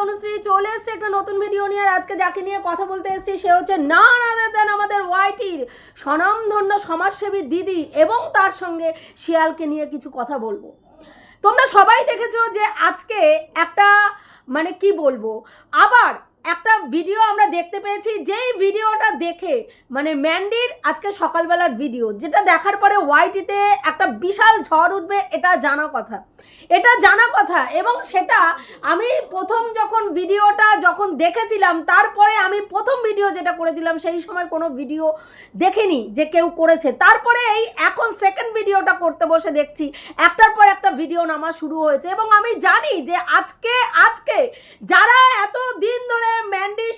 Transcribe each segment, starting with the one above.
তনুশ্রী চলে এসছে একটা নতুন ভিডিও নিয়ে। আজকে যাকে নিয়ে কথা বলতে এসেছি, সে হচ্ছে না আদার দেন আমাদের ওয়াইটির স্বনামধন্য সমাজসেবী দিদি এবং তার সঙ্গে শিয়ালকে নিয়ে কিছু কথা বলব। তোমরা সবাই দেখেছ যে আজকে একটা মানে কি বলব, আবার একটা ভিডিও আমরা দেখতে পেয়েছি, যেই ভিডিওটা দেখে মানে ম্যান্ডির আজকে সকালবেলার ভিডিও যেটা দেখার পরে ওয়াইটিতে একটা বিশাল ঝড় উঠবে, এটা জানা কথা। এটা জানা কথা, এবং সেটা আমি প্রথম যখন ভিডিওটা যখন দেখেছিলাম, তারপরে আমি প্রথম ভিডিও যেটা করেছিলাম, সেই সময় কোনো ভিডিও দেখিনি যে কেউ করেছে। তারপরে এই এখন সেকেন্ড ভিডিওটা করতে বসে দেখছি, একটার পর একটা ভিডিও নামা শুরু হয়েছে, এবং আমি জানি যে আজকে আজকে যারা এত দিন ধরে ম্যান্ডি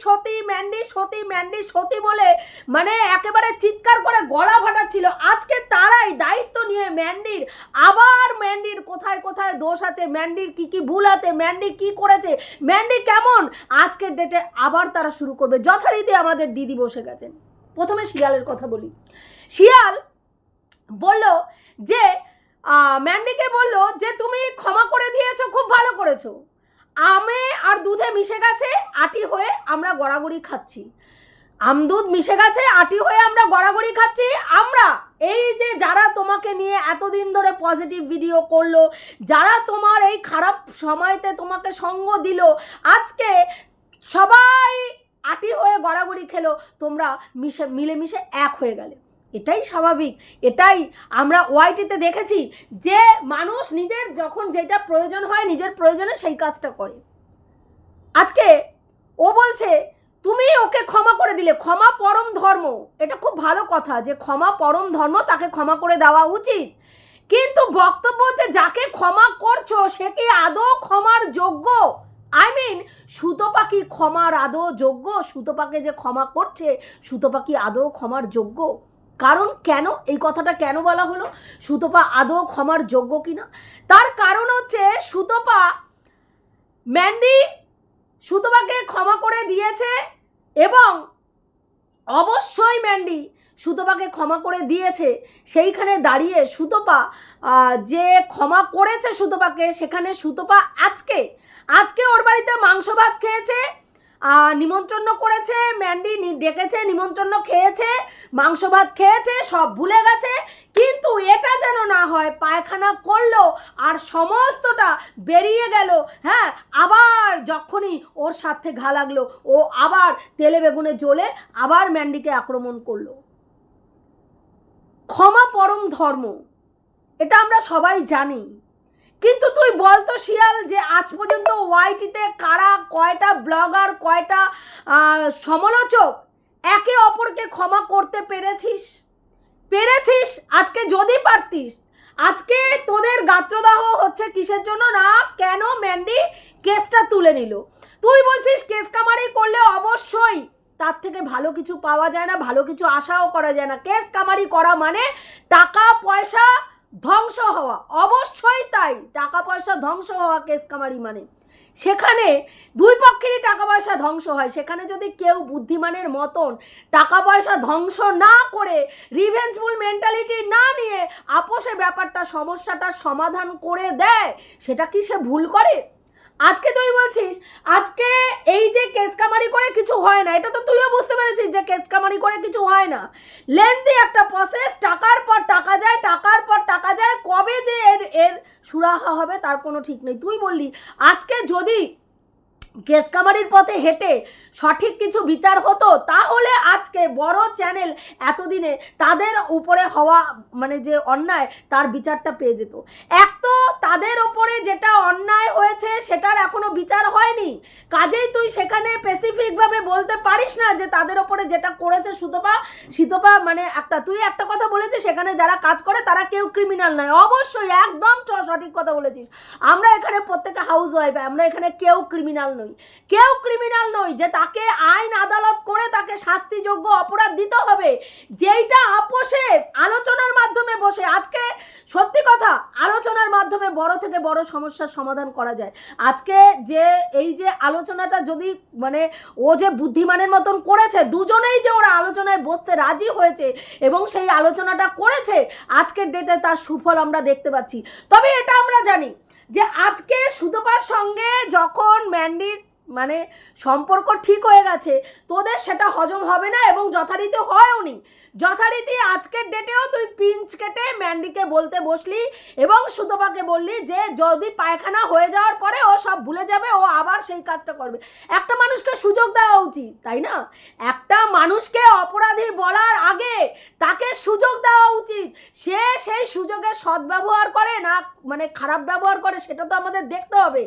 সতী ম্যান্ডি সতী বলে মানে একেবারে চিৎকার করে গলা ফাটাচ্ছিল। আজকে তারাই দায়িত্ব নিয়ে ম্যান্ডির আবার ম্যান্ডির কোথায় কোথায় দোষ আছে? ম্যান্ডির কি কি ভুল আছে? ম্যান্ডি কি করেছে? ম্যান্ডি কেমন? আজকের ডেটে আবার তারা শুরু করবে। যথারীতি আমাদের দিদি বসে গেছেন। প্রথমে শিয়ালের কথা বলি। শিয়াল বলল যে ম্যান্ডিকে বলল যে, তুমি ক্ষমা করে দিয়েছ, খুব ভালো করেছ। আমে আর দুধে মিশে গেছে, আটি হয়ে আমরা গড়াগড়ি খাচ্ছি। আমদুধ মিশে গেছে, আটি হয়ে আমরা গড়াগড়ি খাচ্ছি। আমরা, এই যে যারা তোমাকে নিয়ে এতদিন ধরে পজিটিভ ভিডিও করল, যারা তোমার এই খারাপ সময়তে তোমাকে সঙ্গ দিল, আজকে সবাই আটি হয়ে গড়াগড়ি খেলো, তোমরা মিশে, মিলেমিশে এক হয়ে গেলে। এটাই স্বাভাবিক, এটাই আমরা ওয়াইটিতে দেখেছি যে মানুষ নিজের যখন যেটা প্রয়োজন হয় নিজের প্রয়োজনে সেই কাজটা করে। আজকে ও বলছে, তুমি ওকে ক্ষমা করে দিলে, ক্ষমা পরম ধর্ম। এটা খুব ভালো কথা যে ক্ষমা পরম ধর্ম তাকে ক্ষমা করে দেওয়া উচিত। কিন্তু বক্তব্য হচ্ছে, যাকে ক্ষমা করছ, সে কি আদৌ ক্ষমার যোগ্য? আই মিন সুতপা কি ক্ষমার আদৌ যোগ্য? সুতপাকে যে ক্ষমা করছে সুতপা কি আদৌ ক্ষমার যোগ্য? কারণ কেন? এই কথাটা কেন বলা হলো? সুতপা আদৌ ক্ষমার যোগ্য কিনা? তার কারণ হচ্ছে সুতপা ম্যান্ডি সুতপাকে ক্ষমা করে দিয়েছে এবং অবশ্যই ম্যান্ডি সুতপাকে ক্ষমা করে দিয়েছে। সেইখানে দাঁড়িয়ে সুতপা যে ক্ষমা করেছে সুতপাকে, সেখানে সুতপা আজকে আজকে ওর বাড়িতে মাংস ভাত খেয়েছে। নিমন্ত্রণ করেছে, ম্যান্ডি ডেকেছে, নিমন্ত্রণ খেয়েছে, মাংস ভাত খেয়েছে, সব ভুলে গেছে। কিন্তু এটা যেন না হয়, পায়খানা করল আর সমস্তটা বেরিয়ে গেল। হ্যাঁ আবার যখনই ওর সাথে ঘা লাগল, ও আবার তেলে বেগুনে জ্বলে আবার ম্যান্ডিকে আক্রমণ করল। ক্ষমা পরম ধর্ম, এটা আমরা সবাই জানি। কিন্তু তুই বলতো শিয়াল যে আজ পর্যন্ত ওয়াইটিতে কারা কয়টা ব্লগার, কয়টা সমালোচক একে অপরকে ক্ষমা করতে পেরেছিস? পেরেছিস? আজকে যদি পারতিস। আজকে তোদের গাত্রদাহ হচ্ছে কিসের জন্য না? কেন ম্যান্ডি কেসটা তুলে নিল? তুই বলছিস কেস কামারি করলে অবশ্যই তার থেকে ভালো কিছু পাওয়া যায় না, ভালো কিছু আশাও করা যায় না। কেস কামারি করা মানে টাকা, পয়সা ধ্বংস হওয়া। অবশ্যই তাই। টাকা পয়সা ধ্বংস হওয়া কেস কামারি মানে। সেখানে দুই পক্ষেরই টাকা পয়সা ধ্বংস হয়। সেখানে যদি কেউ বুদ্ধিমানের মতন টাকা পয়সা ধ্বংস না করে রিভেঞ্জফুল মেন্টালিটি না নিয়ে আপোষে ব্যাপারটা, সমস্যাটার সমাধান করে দেয়, সেটা কি সে ভুল করে? আজকে তুই বলছিস, আজকে এই যে কেস কামারি করে কিছু হয় না, এটা তো তুইও বুঝতে পেরেছিস যে কেস কামারি করে কিছু হয় না। লেন্দি একটা প্রসেস টাকার পর টাকা যায়, টাকার পর টাকা যায়, কবে যে এর এর সুরাহা হবে তার কোনো ঠিক নেই। তুই বললি, আজকে যদি কেস কামারির পথে হেঁটে সঠিক কিছু বিচার হতো, তাহলে আজকে বড় চ্যানেল এতদিনে তাদের উপরে হওয়া মানে যে অন্যায়, তার বিচারটা পেয়ে যেত। এক তো তাদের ওপরে যেটা অন্যায় হয়েছে, সেটার এখনও বিচার হয়নি। কাজেই তুই সেখানে স্পেসিফিকভাবে বলতে পারিস না যে তাদের ওপরে যেটা করেছে সুতপা শীতপা মানে একটা, তুই একটা কথা বলেছিস, সেখানে যারা কাজ করে তারা কেউ ক্রিমিনাল নয়। অবশ্যই একদম সঠিক কথা বলেছিস। আমরা এখানে প্রত্যেকে হাউস ওয়াইফ আমরা এখানে কেউ ক্রিমিনাল নই। কেউ ক্রিমিনাল নই যে তাকে আইন আদালত করে তাকে শাস্তিযোগ্য অপরাধ দিতে হবে। যেইটা আপোষে আলোচনার মাধ্যমে বসে। আজকে সত্যি কথা, আলোচনার মাধ্যমে বড় থেকে বড় সমস্যার সমাধান করা যায়। আজকে যে এই যে আলোচনাটা যদি মানে ও যে বুদ্ধিমানের মতন করেছে, দুজনেই যে ওরা আলোচনায় বসতে রাজি হয়েছে এবং সেই আলোচনাটা করেছে, আজকের ডেটে তার সুফল আমরা দেখতে পাচ্ছি। তবে এটা আমরা জানি যে আজকে সুতপার সঙ্গে যখন ম্যান্ডির মানে সম্পর্ক ঠিক হয়ে গেছে, তোদের সেটা হজম হবে না এবং যথারীতি হয়ও নি। যথারীতি আজকের ডেটেও তুই পিঞ্চ কেটে ম্যান্ডিকে বলতে বসলি এবং সুতপাকে বললি যে যদি পায়খানা হয়ে যাওয়ার পরে ও সব ভুলে যাবে, ও আবার সেই কাজটা করবে। একটা মানুষকে সুযোগ দেওয়া উচিত, তাই না? একটা মানুষকে অপরাধী বলার আগে তাকে সুযোগ দেওয়া উচিত। সে সেই সুযোগের সদ্ব্যবহার করে না মানে খারাপ ব্যবহার করে, সেটা তো আমাদের দেখতে হবে।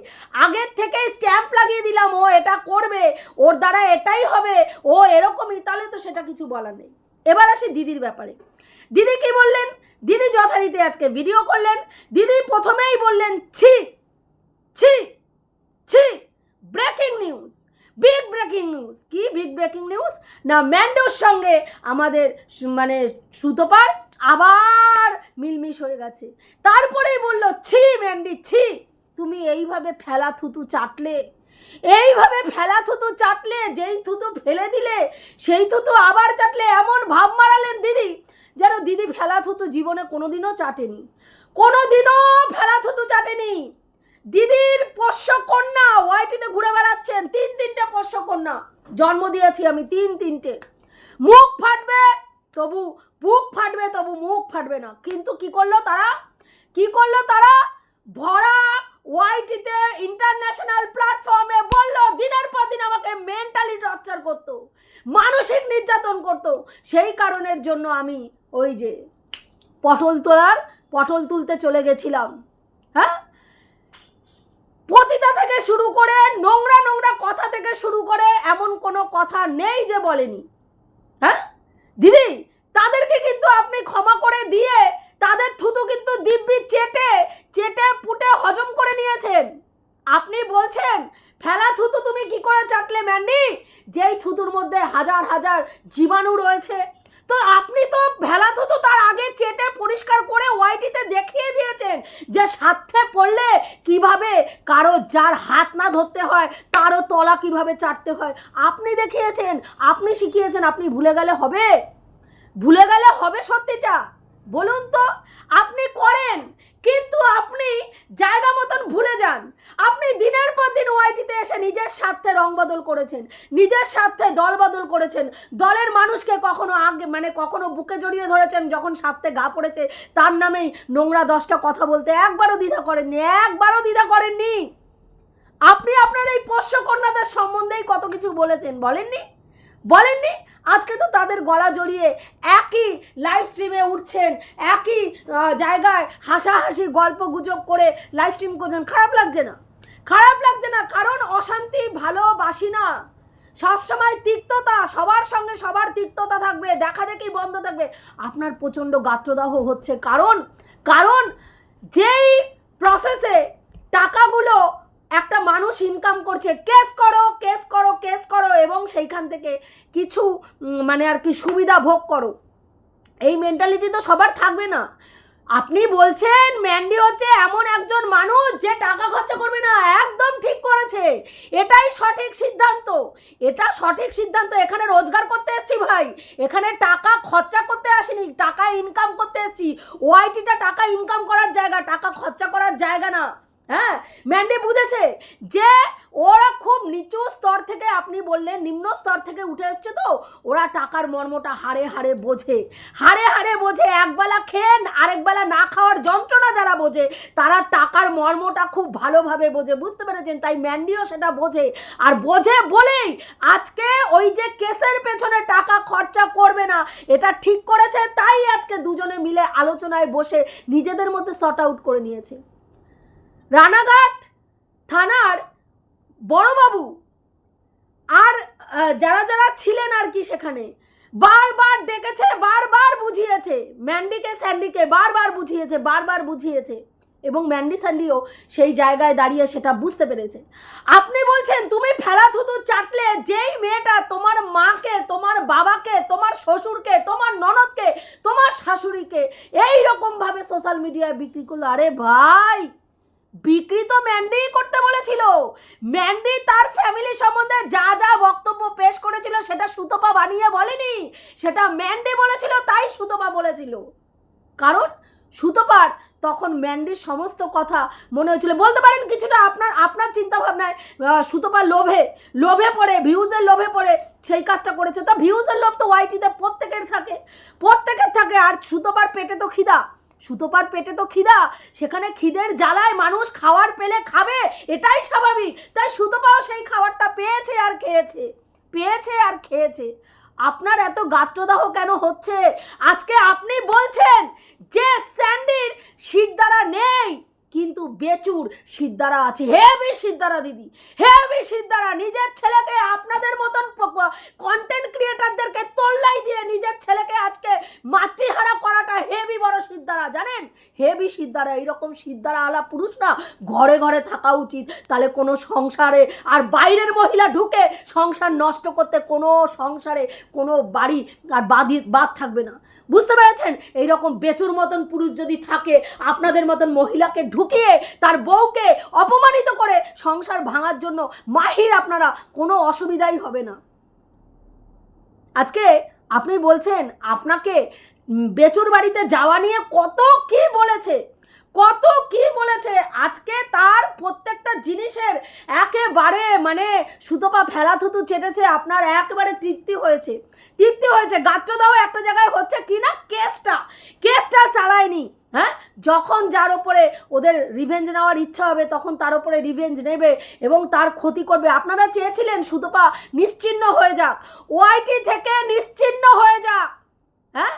আগের থেকেই স্ট্যাম্প লাগিয়ে দিলাম ও এটা করবে, ওর দ্বারা এটাই হবে। ও এরকমই, তাহলে তো সেটা কিছু বলার নেই। এবার আসি দিদির ব্যাপারে। দিদি কি বললেন? দিদি যথারীতি আজকে ভিডিও করলেন। দিদি প্রথমেই বললেন, ছি ছি ছি breaking news big breaking news কি বিগ ব্রেকিং নিউজ না, ম্যান্ডোর সঙ্গে আমাদের মানে সুতোপার আবার মিলমিশ হয়ে গেছে। তারপরেই বলল, ছি, ম্যান্ডি, ছি, তুমি এইভাবে ফেলা থুতু চাটলে এইভাবে ফেলা থুতু চাটলে, যেই থুতু ফেলে দিলে, সেই থুতু আবার চাটলে এমন ভাব মারালেন দিদি, যেন দিদি ফেলা থুতু জীবনে কোনোদিনও চাটেনি। কোনোদিনও ফেলা থুতু চাটেনি। দিদির পোষ্য কন্যা ঘুরে বেড়াচ্ছেন, তিন তিনটে পোষ্য কন্যা। জন্ম দিয়েছি আমি তিন তিনটে। মুখ ফাটবে তবু, বুক ফাটবে তবু মুখ ফাটবে না। কিন্তু কি করল তারা? কি করল তারা? ভরা ওয়াইটিতে ইন্টারন্যাশনাল প্ল্যাটফর্মে বলল, দিনের পর দিন আমাকে মেন্টালি টর্চার করতো, মানসিক নির্যাতন করতো। সেই কারণের জন্য আমি ওই যে পটল তোলার, পটল তুলতে চলে গেছিলাম। হ্যাঁ? পতিতা থেকে শুরু করে, নোংরা নোংরা কথা থেকে শুরু করে, এমন কোনো কথা নেই যে বলেনি। হ্যাঁ? দিদি, তাদেরকে কিন্তু আপনি ক্ষমা করে দিয়ে থুতু কিন্তু দিব্যি চেটে চেটে পুটে হজম করে নিয়েছেন। আপনি বলছেন, ফেলা থুতু তুমি কি করে চাটলে, ম্যান্ডি? যেই থুতুর মধ্যে হাজার হাজার জীবাণু রয়েছে। তো আপনি তো ভেলা থুতু তার আগে চেটে পরিষ্কার করে ওয়াইটিতে দেখিয়ে দিয়েছেন যে স্বার্থে পড়লে কীভাবে কারও যার হাত না ধরতে হয়, তারও তলা কীভাবে চাটতে হয়। আপনি দেখিয়েছেন, আপনি শিখিয়েছেন, আপনি ভুলে গেলে হবে? ভুলে গেলে হবে সত্যিটা? বলুন তো, আপনি করেন, কিন্তু আপনি জায়গা মতন ভুলে যান। আপনি দিনের পর দিন ওয়াইটিতে এসে নিজের স্বার্থে রং বদল করেছেন, নিজের স্বার্থে দল বদল করেছেন, দলের মানুষকে কখনো আগে মানে কখনো বুকে জড়িয়ে ধরেছেন, যখন স্বার্থে গা পড়েছে, তার নামেই নোংরা দশটা কথা বলতে একবারও দ্বিধা করেননি, একবারও দ্বিধা করেননি। আপনি আপনার এই পোষ্য কন্যাদের সম্বন্ধেই কত কিছু বলেছেন, বলেননি? বলেননি? আজকে তো তাদের গলা জড়িয়ে একই লাইভ স্ট্রিমে উঠছেন, একই জায়গায় হাসাহাসি, গল্প গুজব করে লাইভ স্ট্রিম করছেন। খারাপ লাগছে না। খারাপ লাগছে না, কারণ অশান্তি ভালোবাসি না। সবসময় তিক্ততা, সবার সঙ্গে সবার তিক্ততা থাকবে, দেখা দেখি বন্ধ থাকবে। আপনার প্রচণ্ড গাত্রদাহ হচ্ছে। কারণ কারণ যেই প্রসেসে টাকাগুলো একটা মানুষ ইনকাম করছে কেস করো কেস করো কেস করো এবং সেইখান থেকে কিছু মানে আর কি সুবিধা ভোগ করো। এই মেন্টালিটি তো সবার থাকবে না। আপনি বলছেন ম্যান্ডি হচ্ছে এমন একজন মানুষ যে টাকা খরচা করবে না, একদম ঠিক করেছে। এটাই সঠিক সিদ্ধান্ত। এটা সঠিক সিদ্ধান্ত। এখানে রোজগার করতে এসছি ভাই। এখানে টাকা খরচা করতে আসিনি, টাকা ইনকাম করতে এসছি। ওআইটিটা টাকা ইনকাম করার জায়গা, টাকা খরচা করার জায়গা না। হ্যাঁ ম্যান্ডি বুঝেছে যে ওরা খুব নিচু স্তর থেকে আপনি বললেন, নিম্ন স্তর থেকে উঠে এসছে তো, ওরা টাকার মর্মটা হাড়ে হাড়ে বোঝে। হাড়ে হাড়ে বোঝে একবেলা খেয়ে আরেকবেলা না খাওয়ার যন্ত্রণা যারা বোঝে, তারা টাকার মর্মটা খুব ভালোভাবে বোঝে, বুঝতে পেরেছেন? তাই ম্যান্ডিও সেটা বোঝে। আর বোঝে বলেই আজকে ওই যে কেসের পেছনে টাকা খরচা করবে না, এটা ঠিক করেছে, তাই আজকে দুজনে মিলে আলোচনায় বসে নিজেদের মধ্যে শর্ট আউট করে নিয়েছে। রানাঘাট থানার বড়বাবু। আর যারা যারা ছিলেন আর কি সেখানে, বারবার ডেকেছে, বারবার বুঝিয়েছে, ম্যান্ডিকে, স্যান্ডিকে, বারবার বুঝিয়েছে বারবার বুঝিয়েছে, এবং ম্যান্ডি স্যান্ডিও সেই জায়গায় দাঁড়িয়ে সেটা বুঝতে পেরেছে। আপনি বলছেন, তুমি ফেলা থুতু চাটলে, যেই মেয়েটা তোমার মাকে, তোমার বাবাকে, তোমার শ্বশুরকে, তোমার ননদকে, তোমার শাশুড়িকে এই রকমভাবে সোশ্যাল মিডিয়ায় বিক্রি করল? আরে ভাই! বিক্রি তো ম্যান্ডি করতে বলেছিল। ম্যান্ডি তার ফ্যামিলি সম্বন্ধে যা যা বক্তব্য পেশ করেছিল সেটা সুতপা বানিয়ে বলেনি। সেটা ম্যান্ডি বলেছিল তাই সুতপা বলেছিল। কারণ সুতোপার তখন ম্যান্ডির সমস্ত কথা মনে হয়েছিল। বলতে পারেন কিছুটা আপনার আপনার চিন্তা ভাবনায় আহ, লোভে লোভে পড়ে ভিউজের লোভে পড়ে সেই কাজটা করেছে। তা ভিউজের লোভ তো ওয়াইটিতে প্রত্যেকের থাকে প্রত্যেকের থাকে। আর সুতোপার পেটে তো খিদা। সুতোপার পেটে তো খিদা, সেখানে খিদের জ্বালায় মানুষ খাওয়ার পেলে খাবে, এটাই স্বাভাবিক। তাই সুতোপাও সেই খাবারটা পেয়েছে আর খেয়েছে, পেয়েছে আর খেয়েছে। আপনার এত গাত্রদাহ কেন হচ্ছে? আজকে আপনি বলছেন যে স্যান্ডির শিরদারা নেই। কিন্তু বেচুর সিদ্ধারা আছে। হেভি সিদ্ধারা দিদি হেভি শিরদারা নিজের ছেলেকে আপনাদের মতন কন্টেন্ট ক্রিয়েটারদেরকে তোল্লাই দিয়ে নিজের ছেলেকে আজকে মাতৃহারা করাটা হেভি বড় সিদ্ধারা, জানেন? হেভি সিদ্ধারা, এইরকম সিদ্ধারা আলা পুরুষ না ঘরে ঘরে থাকা উচিত। তাহলে কোনো সংসারে আর বাইরের মহিলা ঢুকে সংসার নষ্ট করতে কোনো সংসারে কোনো বাড়ি আর বাদি বাদ থাকবে না। বুঝতে পেরেছেন? এইরকম বেচুর মতন পুরুষ যদি থাকে, আপনাদের মতন মহিলাকে ঢুকিয়ে তার বউকে অপমানিত করে সংসার ভাঙার জন্য মাহির আপনারা কোনো অসুবিধাই হবে না। আজকে আপনি বলছেন, আপনাকে বেচুর বাড়িতে যাওয়া নিয়ে কত কি বলেছে, কত কি বলেছে, আজকে তার প্রত্যেকটা জিনিসের একেবারে মানে সুতোপা ফেলা থুতু চেটেছে, আপনার একেবারে তৃপ্তি হয়েছে। তৃপ্তি হয়েছে, গাত্রদাহ একটা জায়গায় হচ্ছে কি না কেসটা কেসটা চালায়নি। হ্যাঁ? যখন যার ওপরে ওদের রিভেঞ্জ নেওয়ার ইচ্ছা হবে, তখন তার ওপরে রিভেঞ্জ নেবে এবং তার ক্ষতি করবে। আপনারা চেয়েছিলেন সুতপা নিশ্চিন্ন হয়ে যাক। ওআইটি থেকে নিশ্চিন্ন হয়ে যাক। হ্যাঁ?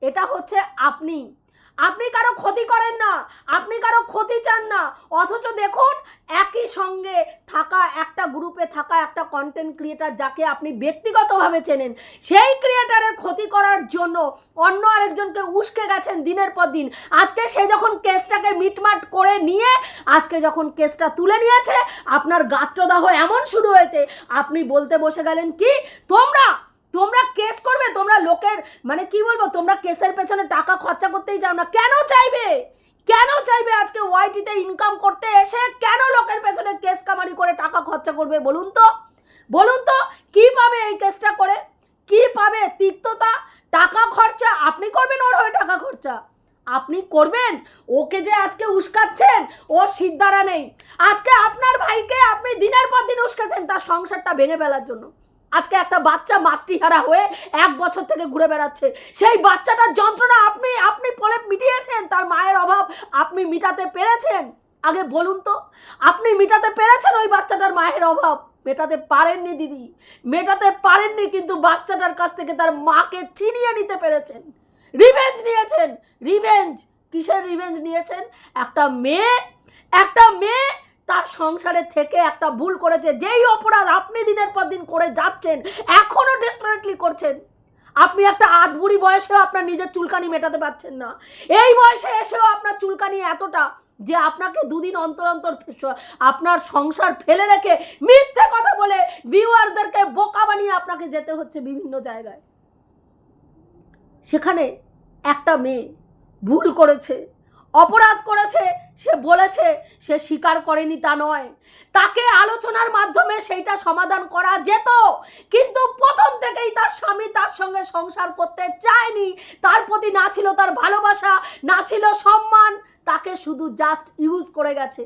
এটা হচ্ছে আপনি। আপনি কারও ক্ষতি করেন না, আপনি কারও ক্ষতি চান না। অথচ দেখুন, একই সঙ্গে থাকা একটা গ্রুপে থাকা একটা কন্টেন্ট ক্রিয়েটার যাকে আপনি ব্যক্তিগতভাবে চেনেন, সেই ক্রিয়েটারের ক্ষতি করার জন্য অন্য আরেকজনকে উস্কে গেছেন দিনের পর দিন। আজকে সে যখন কেসটাকে মিটমাট করে নিয়ে, আজকে যখন কেসটা তুলে নিয়েছে, আপনার গাত্রদাহ এমন শুরু হয়েছে, আপনি বলতে বসে গেলেন কি, তোমরা তোমরা কেস করবে, তোমরা লোকের মানে কি বলব, তোমরা কেসের পেছনে টাকা খরচা করতেই যাও না। কেন চাইবে? কেন চাইবে আজকে ওয়াইটিতে ইনকাম করতে এসে কেন লোকের পেছনে কেস কামারি করে টাকা খরচা করবে বলুন তো? বলুন তো, কি পাবে এই কেসটা করে? কি পাবে তিক্ততা? টাকা খরচা, আপনি করবেন ওর হয়ে টাকা খরচা। আপনি করবেন, ওকে যে আজকে উস্কাচ্ছেন, ওর সিদ্ধারা নেই। আজকে আপনার ভাইকে আপনি দিনের পর দিন উস্কাচ্ছেন, তার সংসারটা ভেঙে ফেলার জন্য। আজকে একটা বাচ্চা মাতৃহারা হয়ে এক বছর থেকে ঘুরে বেড়াচ্ছে। সেই বাচ্চাটার যন্ত্রণা আপনি আপনি পলে মিটিয়েছেন, তার মায়ের অভাব আপনি মিটাতে পেরেছেন? আগে বলুন তো, আপনি মিটাতে পেরেছেন ওই বাচ্চাটার মায়ের অভাব? মেটাতে পারেননি দিদি। মেটাতে পারেননি কিন্তু বাচ্চাটার কাছ থেকে তার মাকে ছিনিয়ে নিতে পেরেছেন। রিভেঞ্জ নিয়েছেন। রিভেঞ্জ, কিসের রিভেঞ্জ নিয়েছেন? একটা মেয়ে একটা মেয়ে তার সংসারে থেকে একটা ভুল করেছে, যেই অপরাধ আপনি দিনের পর দিন করে যাচ্ছেন এখনও ডেসপারেটলি করছেন। আপনি একটা আধ বুড়ি বয়সেও আপনার নিজের চুলকানি মেটাতে পারছেন না। এই বয়সে এসেও আপনার চুলকানি এতটা যে আপনাকে দুদিন অন্তর অন্তর আপনার সংসার ফেলে রেখে মিথ্যে কথা বলে ভিউয়ারদেরকে বোকা বানিয়ে আপনাকে যেতে হচ্ছে বিভিন্ন জায়গায়। সেখানে একটা মেয়ে ভুল করেছে, অপরাধ করেছে সে বলেছে, সে স্বীকার করেনি তা নয়। তাকে আলোচনার মাধ্যমে সেইটা সমাধান করা যেত, কিন্তু প্রথম থেকেই তার স্বামী তার সঙ্গে সংসার করতে চায়নি। তার প্রতি না ছিল তার ভালোবাসা, না ছিল সম্মান। তাকে শুধু জাস্ট ইউজ করে গেছে।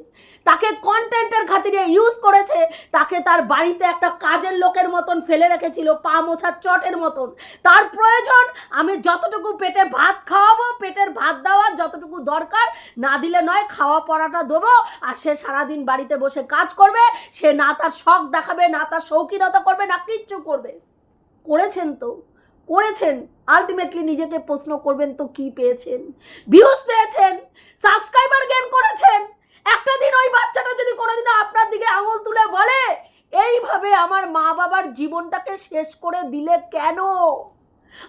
তাকে কন্টেন্টের খাতিরে ইউজ করেছে। তাকে তার বাড়িতে একটা কাজের লোকের মতন ফেলে রেখেছিল, পা মোছার চটের মতন। তার প্রয়োজন, আমি যতটুকু পেটে ভাত খাওয়াবো, পেটের ভাত দেওয়ার যতটুকু দরকার, না দিলে নয় পড়াটা দেবো আর সে সারাদিন বাড়িতে বসে কাজ করবে, সে না তার শখ দেখাবে, না তার শৌখিনতা করবে, না কিচ্ছু করবে। করেছেন তো, করেছেন। আলটিমেটলি নিজেকে প্রশ্ন করবেন, তো কি পেয়েছেন? ভিউজ পেয়েছেন সাবস্ক্রাইবার গেন করেছেন। একটা দিন ওই বাচ্চাটা যদি কোনোদিনও আপনার দিকে আঙুল তুলে বলে, এইভাবে আমার মা বাবার জীবনটাকে শেষ করে দিলে কেন?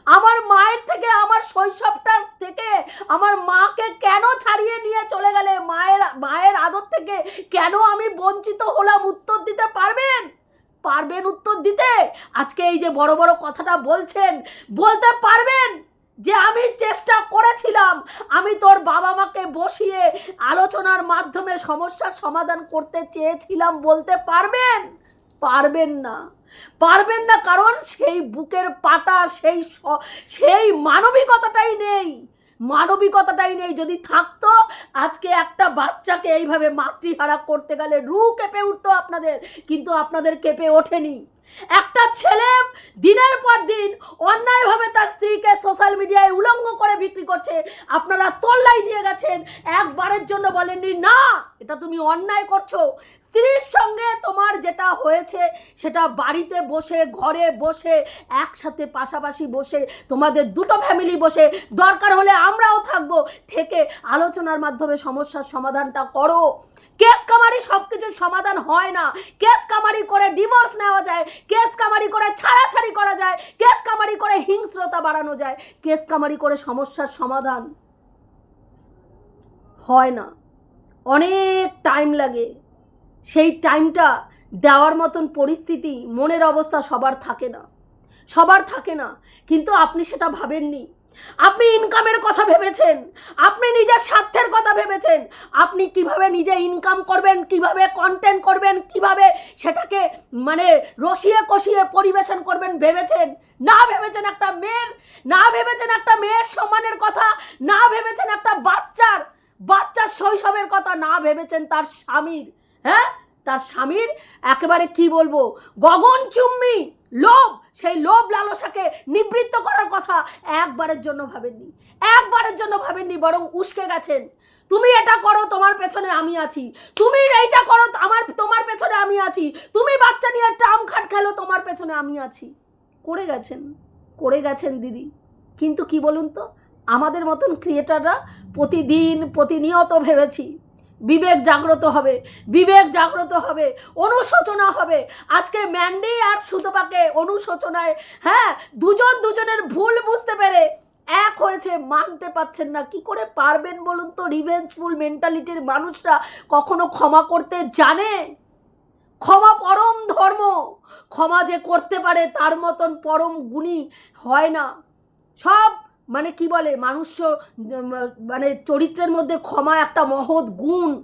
আমার মায়ের থেকে, আমার শৈশবটার থেকে, আমার মাকে কেন ছাড়িয়ে নিয়ে চলে গেলে? মায়ের মায়ের আদর থেকে কেন আমি বঞ্চিত হলাম? উত্তর দিতে পারবেন? পারবেন উত্তর দিতে? আজকে এই যে বড় বড় কথাটা বলছেন, বলতে পারবেন যে আমি চেষ্টা করেছিলাম। আমি তোর বাবা মাকে বসিয়ে আলোচনার মাধ্যমে সমস্যার সমাধান করতে চেয়েছিলাম বলতে পারবেন? পারবেন না। পারবেন না, কারণ সেই বুকের পাটা, সেই সেই মানবিকতাটাই নেই। মানবিকতাটাই নেই। যদি থাকতো, আজকে একটা বাচ্চাকে এইভাবে মাতৃহারা করতে গেলে রু কেঁপে উঠতো আপনাদের, কিন্তু আপনাদের কেঁপে ওঠেনি। একটা ছেলে দিনের পর দিন অন্যায়ভাবে তার স্ত্রীকে সোশ্যাল মিডিয়ায় উলঙ্গ করে বিক্রি করছে। আপনারা তোল্লাই দিয়ে গেছেন, একবারের জন্য বলেননি, না, এটা তুমি অন্যায় করছ। স্ত্রীর সঙ্গে তোমার যেটা হয়েছে, সেটা বাড়িতে বসে, ঘরে বসে, একসাথে পাশাপাশি বসে, তোমাদের দুটো ফ্যামিলি বসে, দরকার হলে আমরাও থাকব। থেকে আলোচনার মাধ্যমে সমস্যার সমাধানটা করো। কেস কামারি সব কিছুর সমাধান হয় না। কেস কামারি করে ডিভোর্স নেওয়া যায়। কেস কামারি করে ছাড়াছাড়ি করা যায়, কেস কামারি করে হিংস্রতা বাড়ানো যায়, কেস কামারি করে সমস্যার সমাধান হয় না। অনেক টাইম লাগে। সেই টাইমটা দেওয়ার মতন পরিস্থিতি, মনের অবস্থা সবার থাকে না। সবার থাকে না। কিন্তু আপনি সেটা ভাবেননি। আপনি ইনকামের কথা ভেবেছেন। আপনি নিজের স্বার্থের কথা ভেবেছেন। আপনি কীভাবে নিজে ইনকাম করবেন, কীভাবে কন্টেন্ট করবেন, কীভাবে সেটাকে মানে রসিয়ে কষিয়ে পরিবেশন করবেন ভেবেছেন? না ভেবেছেন একটা মেয়ের, না ভেবেছেন একটা মেয়ের সম্মানের কথা, না ভেবেছেন একটা বাচ্চার বাচ্চার শৈশবের কথা, না ভেবেছেন তার স্বামীর হ্যাঁ? তার স্বামীর একেবারে কি বলব? গগনচুম্বী লোভ, সেই লোভ লালসাকে নিবৃত্ত করার কথা একবারের জন্য ভাবেননি। একবারের জন্য ভাবেননি, বরং উস্কে গেছেন। তুমি এটা করো, তোমার পেছনে আমি আছি। তুমি এইটা করো, আমার, তোমার পেছনে আমি আছি। তুমি বাচ্চা নিয়ে ট্রাম খাট খেলো, তোমার পেছনে আমি আছি। করে গেছেন করে গেছেন দিদি। কিন্তু কি বলুন তো, আমাদের মতন ক্রিয়েটাররা প্রতিদিন প্রতিনিয়ত ভেবেছি বিবেক জাগ্রত হবে, বিবেক জাগ্রত হবে, অনুশোচনা হবে। আজকে ম্যান্ডি আর সুতপাকে অনুশোচনায় হ্যাঁ দুজন দুজনের ভুল বুঝতে পেরে এক হয়েছে, মানতে পারছেন না। কি করে পারবেন বলুন তো? রিভেঞ্জফুল মেন্টালিটির মানুষরা কখনো ক্ষমা করতে জানে? ক্ষমা পরম ধর্ম। ক্ষমা যে করতে পারে, তার মতন পরম গুণী হয় না। সব মানে কি বলে মানুষ মানে চরিত্রের মধ্যে ক্ষমা একটা মহৎ গুণ।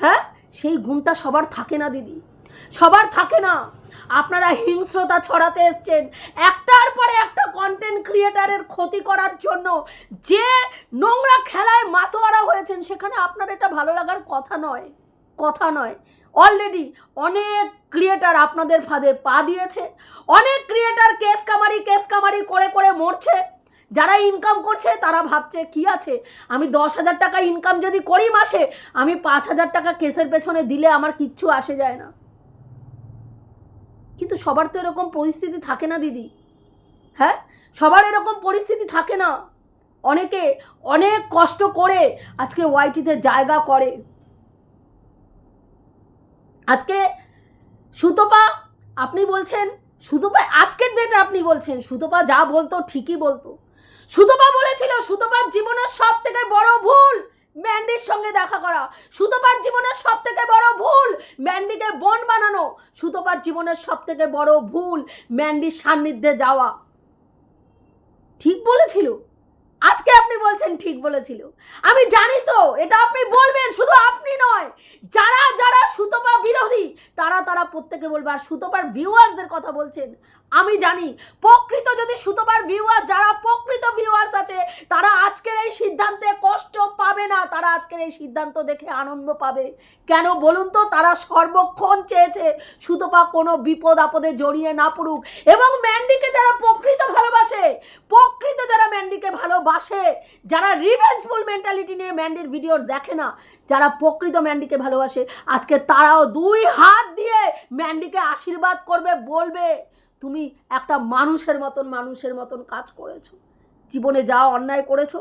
হ্যাঁ? সেই গুণটা সবার থাকে না, দিদি। সবার থাকে না। আপনারা হিংস্রতা ছড়াতে এসছেন। একটার পরে একটা কন্টেন্ট ক্রিয়েটারের ক্ষতি করার জন্য যে নোংরা খেলায় মাতোয়ারা হয়েছেন, সেখানে আপনার এটা ভালো লাগার কথা নয়। কথা নয়। অলরেডি অনেক ক্রিয়েটার আপনাদের ফাঁদে পা দিয়েছে। অনেক ক্রিয়েটার কেস কামারি কেস কামারি করে করে মরছে। যারা ইনকাম করছে, তারা ভাবছে, কি আছে? আমি দশ হাজার টাকা ইনকাম যদি করি মাসে, আমি পাঁচ হাজার টাকা কেসের পেছনে দিলে আমার কিচ্ছু আসে যায় না। কিন্তু সবার তো এরকম পরিস্থিতি থাকে না, দিদি। হ্যাঁ? সবার এরকম পরিস্থিতি থাকে না। অনেকে অনেক কষ্ট করে আজকে ওয়াইটিতে জায়গা করে। আজকে সুতপা, আপনি বলছেন, সুতপা, আজকের ডেটে আপনি বলছেন, সুতপা যা বলতো ঠিকই বলতো। সুতপা বলেছিল, সুতপার জীবনের সব থেকে বড় ভুল ম্যান্ডির সঙ্গে দেখা করা। সুতপার জীবনের সব থেকে বড় ভুল ম্যান্ডিকে বোন বানানো। সুতপার জীবনের সব থেকে বড় ভুল ম্যান্ডির সান্নিধ্যে যাওয়া। ঠিক বলেছিল? আজকে আপনি বলছেন ঠিক বলেছিল। আমি জানি তো, এটা আপনি বলবেন, শুধু আপনি নয়। যারা যারা সুতপা বিরোধী, তারা তারা প্রত্যেকে বলবে, আর সুতপার ভিউয়ার্সদের কথা বলছেন। আমি জানি, প্রকৃত যদি সুতপার ভিউয়ার যারা প্রকৃত ভিউয়ার্স আছে, তারা আজকের এই সিদ্ধান্তে কষ্ট পাবে না। তারা আজকের এই সিদ্ধান্ত দেখে আনন্দ পাবে। কেন বলুন তো, তারা সর্বক্ষণ চেয়েছে সুতপা কোনো বিপদ আপদে জড়িয়ে না পড়ুক। এবং ম্যান্ডিকে যারা প্রকৃত ভালোবাসে, প্রকৃত যারা ম্যান্ডিকে ভালোবাসে, যারা রিভেঞ্জফুল মেন্টালিটি নিয়ে ম্যান্ডির ভিডিও দেখে না, যারা প্রকৃত ম্যান্ডিকে ভালোবাসে, আজকে তারাও দুই হাত দিয়ে ম্যান্ডিকে আশীর্বাদ করবে, বলবে তুমি একটা মানুষের মতন মানুষের মতন কাজ করেছ। জীবনে যা অন্যায় করেছ,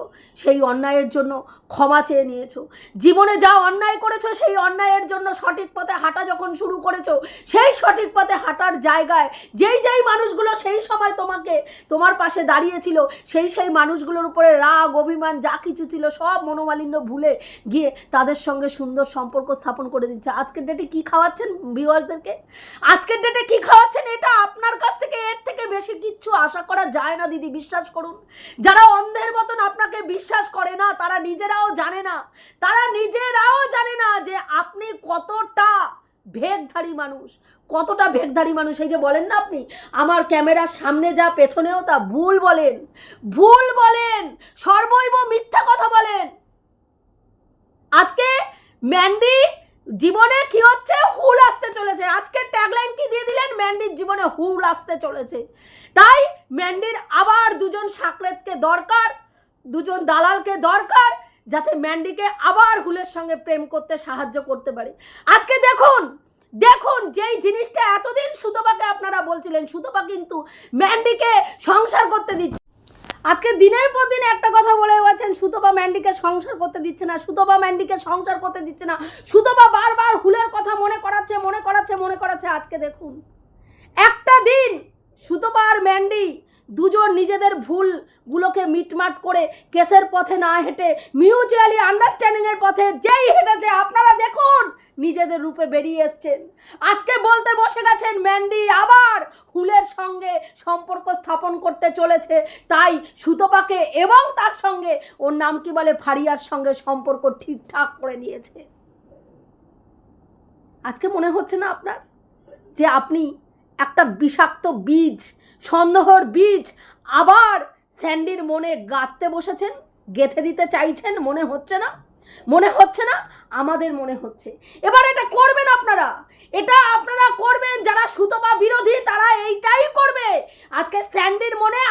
সেই অন্যায়ের জন্য ক্ষমা চেয়ে নিয়েছো। জীবনে যা অন্যায় করেছ, সেই অন্যায়ের জন্য সঠিক পথে হাঁটা যখন শুরু করেছ, সেই সঠিক পথে হাঁটার জায়গায় যেই যেই মানুষগুলো সেই সময় তোমাকে তোমার পাশে দাঁড়িয়েছিল, সেই সেই মানুষগুলোর উপরে রাগ, অভিমান, যা কিছু ছিল, সব মনোমালিন্য ভুলে গিয়ে তাদের সঙ্গে সুন্দর সম্পর্ক স্থাপন করে দিচ্ছে। আজকের ডেটে কি খাওয়াচ্ছেন ভিউয়ার্সদেরকে আজকের ডেটে কি খাওয়াচ্ছেন? এটা আপনার কাছ থেকে, এর থেকে বেশি কিচ্ছু আশা করা যায় না, দিদি। বিশ্বাস করুন। যারা অন্ধের মতন আপনাকে বিশ্বাস করে না, তারা নিজেরাও জানে না। তারা নিজেরাও জানে না যে আপনি কতটা ভেগধারী মানুষ। কতটা ভেগধারী মানুষ, এই যে বলেন না আপনি, আমার ক্যামেরার সামনে যা, পেছনেও তা, ভুল বলেন। ভুল বলেন, সর্বৈব মিথ্যা কথা বলেন। আজকে ম্যান্ডি জীবনে কি হচ্ছে? হুল আসতে চলেছে। আজকের ট্যাগলাইন কি দিয়ে দিলেন? ম্যান্ডির জীবনে হুল আসতে চলেছে। তাই ম্যান্ডির আবার দুজন সাকরেতকে দরকার, দুজন দালালকে দরকার, যাতে ম্যান্ডিকে আবার হুলের সঙ্গে প্রেম করতে সাহায্য করতে পারে। আজকে দেখুন দেখুন যেই জিনিসটা এতদিন সুতপাকে আপনারা বলছিলেন, সুতপা কিন্তু ম্যান্ডিকে সংসার করতে দিচ্ছে। আজকে দিনের পর দিন একটা কথা বলে গেছেন সুতপা ম্যান্ডিকে সংসার করতে দিচ্ছে না, সুতপা ম্যান্ডিকে সংসার করতে দিচ্ছে না। সুতপা বারবার হুলের কথা মনে করাচ্ছে মনে করাচ্ছে মনে করাচ্ছে। আজকে দেখুন, একটা দিন সুতপা আর ম্যান্ডি দুজন নিজেদের ভুলগুলোকে মিটমাট করে কেসের পথে না হেঁটে মিউচুয়ালি আন্ডারস্ট্যান্ডিংয়ের পথে যেই হেঁটেছে, আপনারা দেখুন, নিজেদের রূপে বেরিয়ে এসছেন আজকে বলতে বসে গেছেন ম্যান্ডি, আবার হুলের সঙ্গে সম্পর্ক স্থাপন করতে চলেছে। তাই সুতপাকে এবং তার সঙ্গে, ওর নাম কি বলে, ফারিয়ার সঙ্গে সম্পর্ক ঠিকঠাক করে নিয়েছে। আজকে মনে হচ্ছে না আপনার? যে আপনি একটা বিষাক্ত বীজ, সন্দেহর বীজ আবার স্যান্ডির মনে গাঁথতে বসেছেন, গেথে দিতে চাইছেন, মনে হচ্ছে না? মনে হচ্ছে না? আমাদের মনে হচ্ছে। এবার এটা করবেন আপনারা। এটা আপনারা করবেন, যারা সুতপা বিরোধী, তারা এইটাই করবে। আজকে স্যান্ডির মনে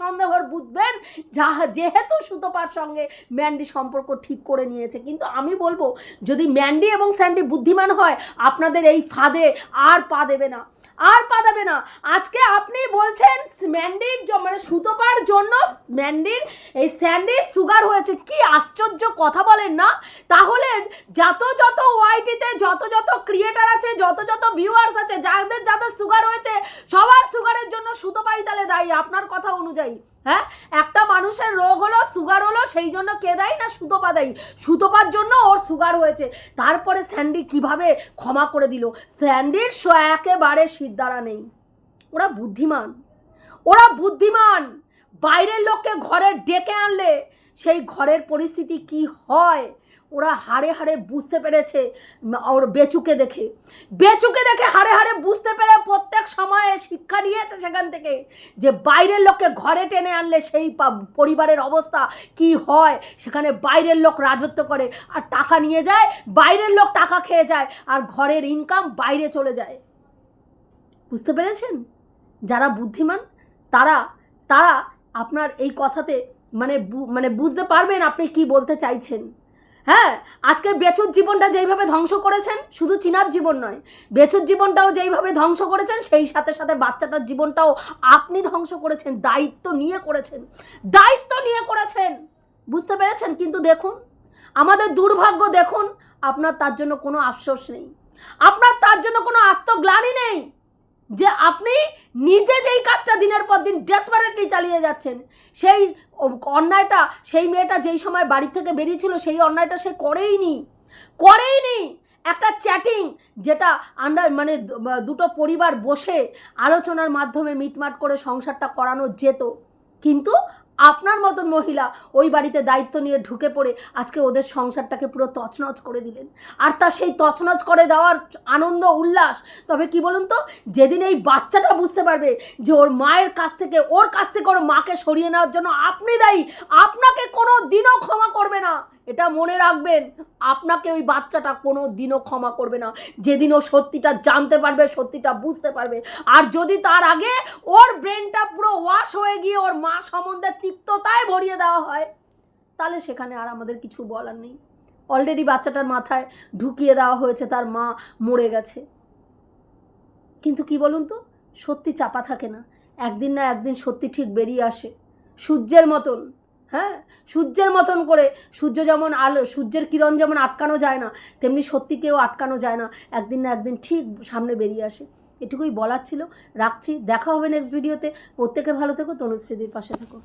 সন্দেহর বুঝবেন যা যেহেতু সুতপার সঙ্গে ম্যান্ডি সম্পর্ক ঠিক করে নিয়েছে। কিন্তু আমি বলব, যদি ম্যান্ডি এবং স্যান্ডি বুদ্ধিমান হয়, আপনাদের এই ফাঁদে আর পা দেবে না। আর পা দেবে না। আজকে আপনি বলছেন, ম্যান্ডির মানে সুতপার জন্য ম্যান্ডির এই স্যান্ডির সুগার হয়েছে। কি আশ্চর্য কথা বলেন না? তাহলে যত যত ওয়াইটিতে, যত যত ক্রিয়েটার আছে, যত যত ভিউয়ার্স আছে, যাদের যাদের সুগার হয়েছে, সবার সুগারের জন্য সুতপাই তাহলে দায়ী। আপনার কথা অনুযায়ী হ্যাঁ? একটা মানুষের রোগ হলো সুগার হলো, সেই জন্য কে দেয় না সুতোপা দেয়? সুতোপার জন্য ওর সুগার হয়েছে। তারপরে স্যান্ডি কীভাবে ক্ষমা করে দিল? স্যান্ডির একেবারে সিদ্ধারা নেই। ওরা বুদ্ধিমান। ওরা বুদ্ধিমান। বাইরের লোককে ঘরে ডেকে আনলে সেই ঘরের পরিস্থিতি কি হয়? ওরা হাড়ে হাড়ে বুঝতে পেরেছে ওর বেচুকে দেখে। বেচুকে দেখে হাড়ে হাড়ে বুঝতে পেরে প্রত্যেক সময়ে শিক্ষা নিয়েছে সেখান থেকে যে বাইরের লোককে ঘরে টেনে আনলে সেই পরিবারের অবস্থা কি হয়? সেখানে বাইরের লোক রাজত্ব করে আর টাকা নিয়ে যায়, বাইরের লোক টাকা খেয়ে যায় আর ঘরের ইনকাম বাইরে চলে যায়। বুঝতে পেরেছেন? যারা বুদ্ধিমান, তারা তারা আপনার এই কথাতে মানে মানে বুঝতে পারবেন আপনি কি বলতে চাইছেন। হ্যাঁ আজকে বেচুর জীবনটা যেইভাবে ধ্বংস করেছেন, শুধু চিনার জীবন নয়, বেচুর জীবনটাও যেইভাবে ধ্বংস করেছেন, সেই সাথে সাথে বাচ্চাটার জীবনটাও আপনি ধ্বংস করেছেন, দায়িত্ব নিয়ে করেছেন, দায়িত্ব নিয়ে করেছেন। বুঝতে পেরেছেন? কিন্তু দেখুন, আমাদের দুর্ভাগ্য দেখুন, আপনার তার জন্য কোনো আফসোস নেই। আপনার তার জন্য কোনো আত্মগ্লানি নেই। যে আপনি নিজে যেই কাজটা দিনের পর দিন ডেসপারেটলি চালিয়ে যাচ্ছেন, সেই অন্যায়টা, সেই মেয়েটা যেই সময় বাড়ি থেকে বেরিয়েছিল, সেই অন্যায়টা সে করেই নি। করেই নি। একটা চ্যাটিং যেটা আন্ডার মানে দুটো পরিবার বসে আলোচনার মাধ্যমে মিটমাট করে সংসারটা করানো যেত। কিন্তু আপনার মতন মহিলা ওই বাড়িতে দায়িত্ব নিয়ে ঢুকে পড়ে আজকে ওদের সংসারটাকে পুরো তছনছ করে দিলেন। আর তার সেই তছনছ করে দেওয়ার আনন্দ, উল্লাস, তবে কি বলুন তো, যেদিন এই বাচ্চাটা বুঝতে পারবে যে ওর মায়ের কাছ থেকে, ওর কাছ থেকে ওর মাকে সরিয়ে নেওয়ার জন্য আপনি দায়ী, আপনাকে কোনো দিনও ক্ষমা করবে না। এটা মনে রাখবেন, আপনাকে ওই বাচ্চাটা কোনো দিনও ক্ষমা করবে না। যেদিন ও সত্যিটা জানতে পারবে, সত্যিটা বুঝতে পারবে। আর যদি তার আগে ওর ব্রেনটা পুরো ওয়াশ হয়ে গিয়ে ওর মা সম্বন্ধে তিক্ততায় ভরিয়ে দেওয়া হয়, তাহলে সেখানে আর আমাদের কিছু বলার নেই। অলরেডি বাচ্চাটার মাথায় ঢুকিয়ে দেওয়া হয়েছে, তার মা মরে গেছে। কিন্তু কি বলুন তো, সত্যি চাপা থাকে না। একদিন না একদিন সত্যি ঠিক বেরিয়ে আসে। সূর্যের মতন। হ্যাঁ? সূর্যের মতন করে, সূর্য যেমন আলো, সূর্যের কিরণ যেমন আটকানো যায় না, তেমনি সত্যি কেউ আটকানো যায় না। একদিন না একদিন ঠিক সামনে বেরিয়ে আসে। এটুকুই বলার ছিল। রাখছি। দেখা হবে নেক্সট ভিডিওতে প্রত্যেকে ভালো থেকো। তনুশ্রীদির পাশে থেকো।